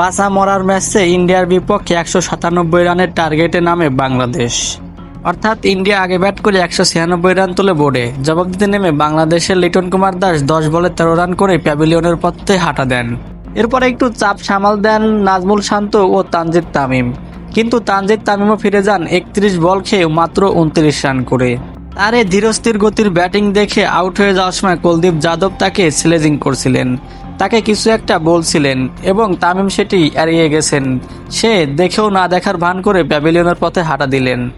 বাসা মরার ম্যাচে ইন্ডিয়ার বিপক্ষে একশো সাতানব্বই রানের টার্গেটে নামে বাংলাদেশ। অর্থাৎ ইন্ডিয়া আগে ব্যাট করে একশো ছিয়ানব্বই রান তুলে বোর্ডে। জবাব দিতে নেমে বাংলাদেশের লিটন কুমার দাস দশ বলে তেরো রান করে প্যাভিলিয়নের পথে হাঁটা দেন। এরপর একটু চাপ সামাল দেন নাজমুল শান্ত ও তানজিদ তামিম। কিন্তু তানজিদ তামিমও ফিরে যান একত্রিশ বল খেয়ে মাত্র উনত্রিশ রান করে। তার ধীরস্থির গতির ব্যাটিং দেখে আউট হয়ে যাওয়ার সময় কুলদীপ যাদব তাকে স্লেজিং করছিলেন। তাকে কিছু একটা বলছিলেন এবং তামিম সেটি এড়িয়ে গেছেন। সে দেখেও না দেখার ভান করে প্যাভিলিয়নের পথে হাঁটা দিলেন।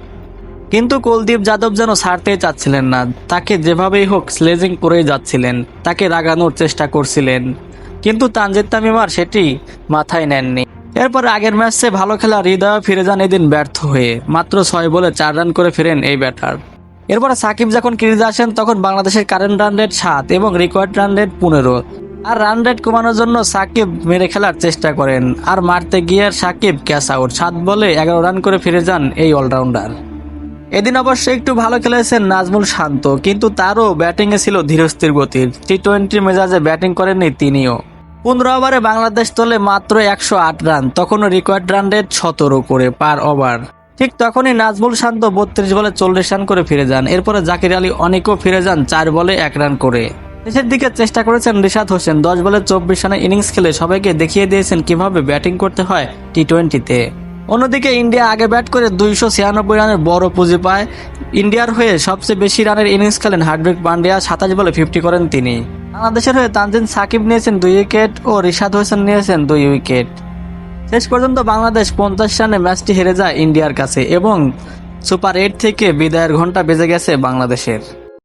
কিন্তু কুলদীপ যাদব যেন ছাড়তেই চাচ্ছিলেন না। তাকে যেভাবেই হোক স্লেজিং করেই যাচ্ছিলেন। তাকে রাগানোর চেষ্টা করছিলেন। কিন্তু তানজিদ তামিম আর সেটি মাথায় নেননি। এরপর আগের ম্যাচে ভালো খেলা হৃদয় ফিরে যান এদিন ব্যর্থ হয়ে। মাত্র ছয় বলে চার রান করে ফেরেন এই ব্যাটার। এরপরে সাকিব যখন ক্রিজে আসেন, তখন বাংলাদেশের কারেন্ট রান রেট সাত এবং রেকর্ড রান রেট পনেরো। আর রান রেট কমানোর জন্য সাকিব মেরে খেলার চেষ্টা করেন। আর মারতে গিয়ে সাকিব ক্যাচ আউট সাত বলে এগারো রান করে ফিরে যান এই অলরাউন্ডার এদিন অবশ্য একটু ভালো খেলেছেন নাজমুল শান্ত, কিন্তু তারও ব্যাটিংয়ে ছিল ধীরস্থির গতির। টি টোয়েন্টি মেজাজে ব্যাটিং করেননি তিনিও। পনেরো ওভারে বাংলাদেশ তোলে মাত্র একশো আট রান তখনও রিকোয়ার্ড রান রেট সতেরো করে পার ওভার ঠিক তখনই নাজমুল শান্ত বত্রিশ বলে চল্লিশ রান করে ফিরে যান। এরপরে জাকির আলী অনেকও ফিরে যান চার বলে এক রান করে। শেষের দিকে চেষ্টা করেছেন রিশাদ হোসেন। দশ বলে চব্বিশ রানের ইনিংস খেলে সবাইকে দেখিয়ে দিয়েছেন কীভাবে ব্যাটিং করতে হয় টি টোয়েন্টিতে অন্যদিকে ইন্ডিয়া আগে ব্যাট করে দুইশো ছিয়ানব্বই রানের বড় পুঁজি পায়। ইন্ডিয়ার হয়ে সবচেয়ে বেশি রানের ইনিংস খেলেন হার্দিক পান্ডিয়া, সাতাশ বলে ফিফটি করেন তিনি। বাংলাদেশের হয়ে তানজিন সাকিব নিয়েছেন দুই উইকেট ও রিশাদ হোসেন নিয়েছেন দুই উইকেট। শেষ পর্যন্ত বাংলাদেশ পঞ্চাশ রানে ম্যাচটি হেরে যায় ইন্ডিয়ার কাছে এবং সুপার এইট থেকে বিদায়ের ঘণ্টা বেজে গেছে বাংলাদেশের।